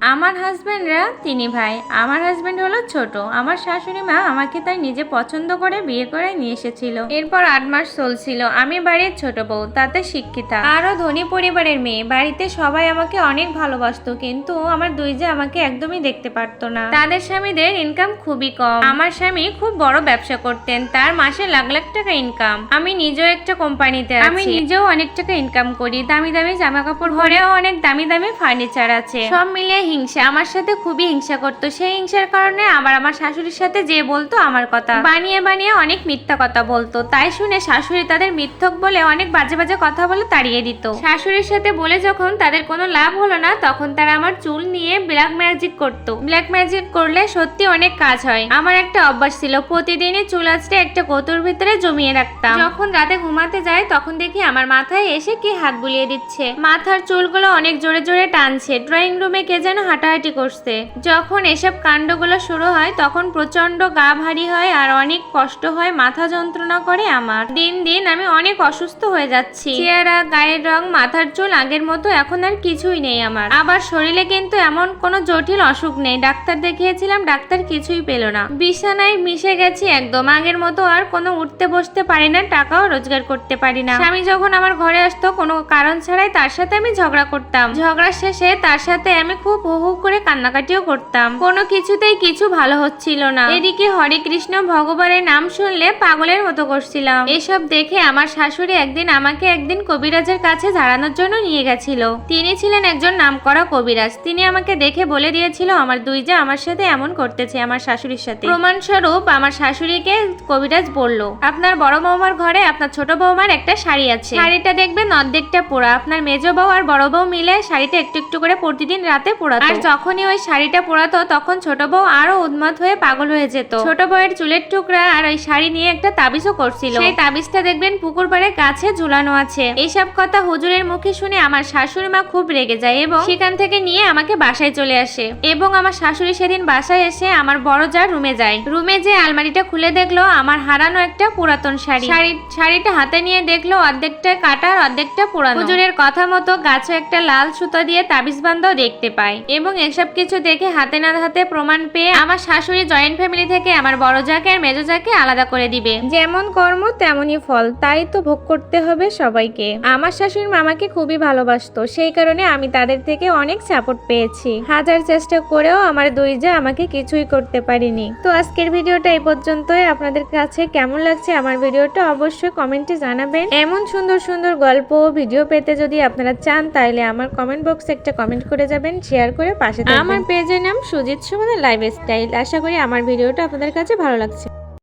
আমার হাজব্যান্ডরা তিনি ভাই, আমার হাজব্যান্ড হলো ছোট। আমার শাশুড়ি মা আমাকে তাই নিজে পছন্দ করে বিয়ে করে নিয়ে এসেছিল। এরপর আট মাস চলছিল। আমি বাড়ির ছোট বউ, তাতে শিক্ষিতা। আরও ধনী পরিবারের মেয়ে। বাড়িতে সবাই আমাকে অনেক ভালোবাসতো, কিন্তু আমার দুই যে আমাকে একদমই দেখতে পারতো না। তাদের স্বামীদের ইনকাম খুবই কম। আমার স্বামী খুব বড় ব্যবসা করতেন। তার মাসে লাখ লাখ টাকা ইনকাম আমি নিজেও একটা কোম্পানিতে আমি নিজেও অনেক টাকা ইনকাম করি। দামি দামি জামা কাপড় ঘরেও অনেক দামি দামি ফার্নিচার আছে। সব মিলিয়ে হিংসা, আমার সাথে খুবই হিংসা করতো। সেই হিংসার কারণে আবার আমার শাশুড়ির সাথে যে বলতো আমার কথা। বানিয়ে বানিয়ে অনেক মিথ্যা কথা বলতো। তাই শুনে শাশুড়ি তাদের মিথ্যক বলে অনেক বাজে বাজে কথা বলে তাড়িয়ে দিত। শাশুড়ির সাথে বলে যখন তাদের কোনো লাভ হলো না, তখন তারা আমার চুল নিয়ে ব্ল্যাক ম্যাজিক করতো। ব্ল্যাক ম্যাজিক করলে সত্যি অনেক কাজ হয়। আমার একটা অভ্যাস ছিল, প্রতিদিনই চুল আঁচড়ে একটা কৌটোর ভিতরে জমিয়ে রাখতাম। যখন রাতে ঘুমাতে যায় তখন দেখি আমার মাথায় এসে কে হাত বুলিয়ে দিচ্ছে। মাথার চুলগুলো অনেক জোরে জোরে টানছে। ড্রয়িং রুমে কে যেন হাঁটাহাঁটি করছে। যখন এসব কাণ্ডগুলো শুরু হয়, তখন প্রচণ্ড গা ভারী হয় আর অনেক কষ্ট হয়, মাথা যন্ত্রণা করে আমার। দিন দিন আমি অনেক অসুস্থ হয়ে যাচ্ছি। চেহারা, গায়ের রং, মাথার চুল আগের মতো এখন আর কিছুই নেই আমার। আবার শরীরে কিন্তু এমন কোনো জটিল অসুখ নেই। ডাক্তার দেখিয়েছিলাম, ডাক্তার কিছুই পেল না। বিছানায় মিশে গেছি একদম। আগের মতো আর কোনো উঠতে বসতে পারি না, টাকাও রোজগার করতে পারি না। স্বামী যখন আমার ঘরে আসতো, কোনো কারণ ছাড়াই তার সাথে আমি ঝগড়া করতাম। ঝগড়া শেষে তার সাথে আমি খুব হু হু করে কান্নাকাটিও করতাম। কোনো কিছুতেই কিছু ভালো হচ্ছিল না। এদিকে হরে কৃষ্ণ ভগবানের নাম শুনলে পাগলের মতো করছিলাম। এসব দেখে আমার শাশুড়ি একদিন আমাকে একদিন কবিরাজের কাছে ঝাড়ানোর জন্য নিয়ে গেছিল। তিনি ছিলেন একজন নামকরা কবিরাজ। তিনি আমাকে দেখে বলে দিয়েছিল, আমার দুই যে আমার সাথে এমন করতেছে আমার শাশুড়ির সাথে। প্রমাণস্বরূপ আমার শাশুড়িকে কবিরাজ বলল, আপনার বড় বৌমার ঘরে আপনার ছোট বৌমার একটা শাড়ি আছে। শাড়িটা দেখবেন অর্ধেকটা পোড়া। আপনার মেজ বউ আর বড় বউ মিলে শাড়িটা একটু একটু করে প্রতিদিন রাতে পোড়াতো আর যখনই ওই শাড়িটা পোড়াতো তখন ছোট বউ আরও উন্মাদ হয়ে পাগল হয়ে যেত। ছোট বউয়ের চুলের টুকরা আর ওই শাড়ি নিয়ে একটা তাবিজও করছিল। সেই তাবিজটা দেখবেন পুকুর পাড়ে গাছে ঝুলানো আছে। এইসব কথা হুজুরের মুখে শুনে আমার শাশুড়ি মা খুব রেগে যায় এবং সেখান থেকে নিয়ে আমাকে বাসায় চলে আসে। এবং আমার শাশুড়ি সেদিন বাসায় এসে আমার বড় যা রুমে যায়। রুমে যে আলমারিটা খুলে দেখল আমার হারানো একটা পুরাতন শাড়ি। শাড়ি শাড়িটা হাতে নিয়ে দেখল অর্ধেকটা কাটা আর অর্ধেকটা পুরানো। হুজুরের কথা মতো গাছে একটা লাল সুতো দিয়ে তাবিজ বান্ধাও দেখতে পায়। এবং এসব কিছু দেখে হাতে না হাতে প্রমাণ পেয়ে আমার শাশুড়ি জয়েন্ট ফ্যামিলি থেকে আমার বড় যাকে আর মেজো যাকে আলাদা করে দিবে। যেমন কর্ম, তেমনই ফল। তাই তো ভোগ করতে হবে সবাইকে। আমার শাশুড়ি মামাকে খুবই ভালোবাসতো। সেই কারণে আমি তাদের থেকে অনেক সাপোর্ট পেয়েছি। হাজার চেষ্টা করেও আমার দুই যা আমাকে কিছুই করতে পারিনি। তো আজকের ভিডিওটা এই পর্যন্তই। আপনাদের কাছে কেমন লাগছে আমার ভিডিওটা অবশ্যই কমেন্টে জানাবেন। এমন সুন্দর সুন্দর গল্প ভিডিও পেতে যদি আপনারা চান তাহলে আমার কমেন্ট বক্সে একটা কমেন্ট করে যাবেন শেয়ার করে পাশে। আমার পেজের নাম সুজিত সুমনের লাইফ স্টাইল আশা করি আমার ভিডিওটা আপনাদের কাছে ভালো লাগছে